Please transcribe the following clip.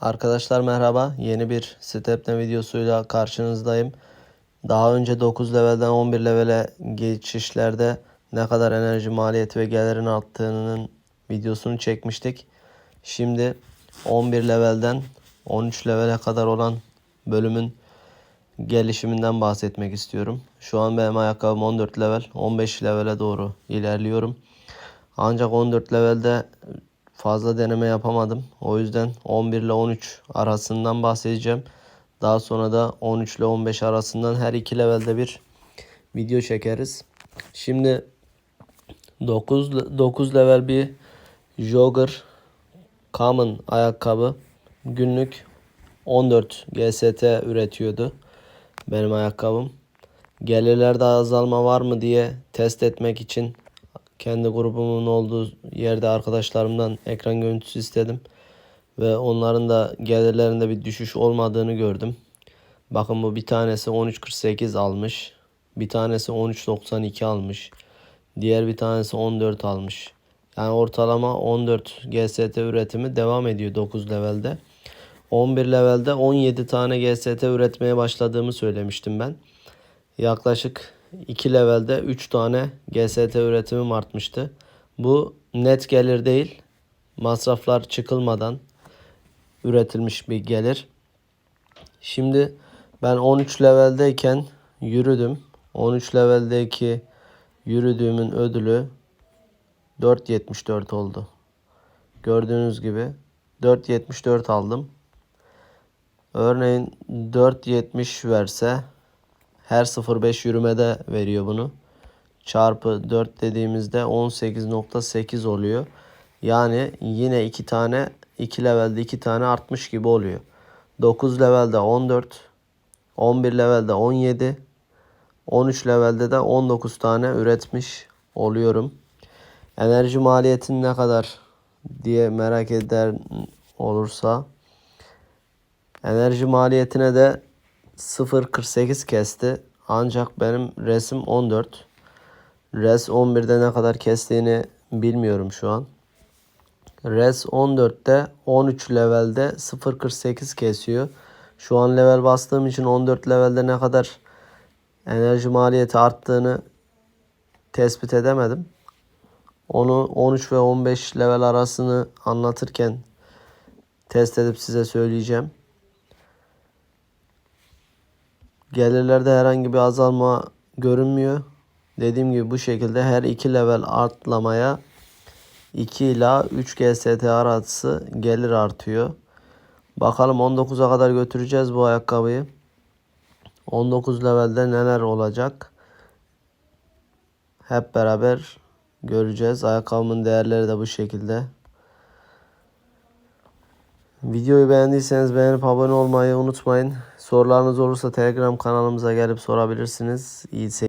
Arkadaşlar merhaba. Yeni bir Stepne videosuyla karşınızdayım. Daha önce 9 levelden 11 levele geçişlerde ne kadar enerji maliyeti ve gelirin arttığının videosunu çekmiştik. Şimdi 11 levelden 13 levele kadar olan bölümün gelişiminden bahsetmek istiyorum. Şu an benim ayakkabım 14 level, 15 levele doğru ilerliyorum. Ancak 14 levelde fazla deneme yapamadım. O yüzden 11 ile 13 arasından bahsedeceğim. Daha sonra da 13 ile 15 arasından her iki levelde bir video çekeriz. Şimdi 9 9 level bir jogger common ayakkabı günlük 14 GST üretiyordu benim ayakkabım. Gelirlerde azalma var mı diye test etmek için kendi grubumun olduğu yerde arkadaşlarımdan ekran görüntüsü istedim. Ve onların da gelirlerinde bir düşüş olmadığını gördüm. Bakın bu bir tanesi 13.48 almış. Bir tanesi 13.92 almış. Diğer bir tanesi 14 almış. Yani ortalama 14 GST üretimi devam ediyor 9 levelde. 11 levelde 17 tane GST üretmeye başladığımı söylemiştim ben. Yaklaşık 2 levelde 3 tane GST üretimim artmıştı. Bu net gelir değil. Masraflar çıkılmadan üretilmiş bir gelir. Şimdi ben 13 leveldeyken yürüdüm. 13 leveldeki yürüdüğümün ödülü 4.74 oldu. Gördüğünüz gibi 4.74 aldım. Örneğin 4.70 verse her 0.5 yürümede veriyor bunu. Çarpı 4 dediğimizde 18.8 oluyor. Yani yine 2 tane 2 levelde 2 tane artmış gibi oluyor. 9 levelde 14, 11 levelde 17, 13 levelde de 19 tane üretmiş oluyorum. Enerji maliyetin ne kadar diye merak eder olursa enerji maliyetine de 0.48 kesti. Ancak benim resim 14. Res 11'de ne kadar kestiğini bilmiyorum şu an. Res 14'te 13 levelde 0.48 kesiyor. Şu an level bastığım için 14 levelde ne kadar enerji maliyeti arttığını tespit edemedim. Onu 13 ve 15 level arasını anlatırken test edip size söyleyeceğim. Gelirlerde herhangi bir azalma görünmüyor. Dediğim gibi bu şekilde her iki level artlamaya 2 ila 3 GST arası gelir artıyor. Bakalım 19'a kadar götüreceğiz bu ayakkabıyı. 19 levelde neler olacak? Hep beraber göreceğiz. Ayakkabımın değerleri de bu şekilde. Videoyu beğendiyseniz beğenip abone olmayı unutmayın. Sorularınız olursa Telegram kanalımıza gelip sorabilirsiniz. İyi seyirler.